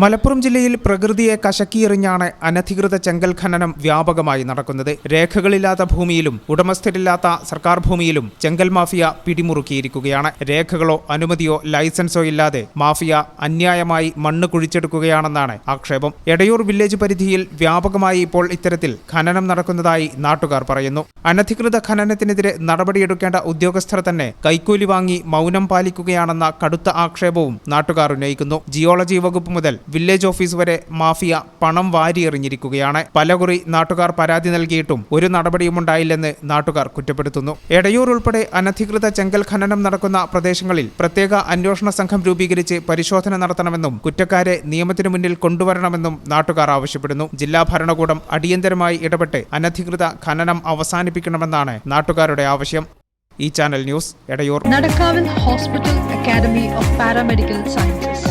മലപ്പുറം ജില്ലയിൽ പ്രകൃതിയെ കശക്കിയെറിഞ്ഞാണ് അനധികൃത ചെങ്കൽ ഖനനം വ്യാപകമായി നടക്കുന്നത്. രേഖകളില്ലാത്ത ഭൂമിയിലും ഉടമസ്ഥരില്ലാത്ത സർക്കാർ ഭൂമിയിലും ചെങ്കൽ മാഫിയ പിടിമുറുക്കിയിരിക്കുകയാണ്. രേഖകളോ അനുമതിയോ ലൈസൻസോ ഇല്ലാതെ മാഫിയ അന്യായമായി മണ്ണ് കുഴിച്ചെടുക്കുകയാണെന്നാണ് ആക്ഷേപം. എടയൂർ വില്ലേജ് പരിധിയിൽ വ്യാപകമായി ഇപ്പോൾ ഇത്തരത്തിൽ ഖനനം നടക്കുന്നതായി നാട്ടുകാർ പറയുന്നു. അനധികൃത ഖനനത്തിനെതിരെ നടപടിയെടുക്കേണ്ട ഉദ്യോഗസ്ഥർ തന്നെ കൈക്കൂലി വാങ്ങി മൗനം പാലിക്കുകയാണെന്ന കടുത്ത ആക്ഷേപവും നാട്ടുകാർ ഉന്നയിക്കുന്നു. ജിയോളജി വകുപ്പ് മുതൽ വില്ലേജ് ഓഫീസ് വരെ മാഫിയ പണം വാരിയെറിഞ്ഞിരിക്കുകയാണ്. പലകുറി നാട്ടുകാർ പരാതി നൽകിയിട്ടും ഒരു നടപടിയും ഉണ്ടായില്ലെന്ന് നാട്ടുകാർ കുറ്റപ്പെടുത്തുന്നു. എടയൂർ ഉൾപ്പെടെ അനധികൃത ചെങ്കൽ ഖനനം നടക്കുന്ന പ്രദേശങ്ങളിൽ പ്രത്യേക അന്വേഷണ സംഘം രൂപീകരിച്ച് പരിശോധന നടത്തണമെന്നും കുറ്റക്കാരെ നിയമത്തിനു മുന്നിൽ കൊണ്ടുവരണമെന്നും നാട്ടുകാർ ആവശ്യപ്പെടുന്നു. ജില്ലാ ഭരണകൂടം അടിയന്തരമായി ഇടപെട്ട് അനധികൃത ഖനനം അവസാനിപ്പിക്കണമെന്നാണ് നാട്ടുകാരുടെ ആവശ്യം. ഈ channel news Edayur. നടക്കാവിൽ hospital academy of paramedical sciences.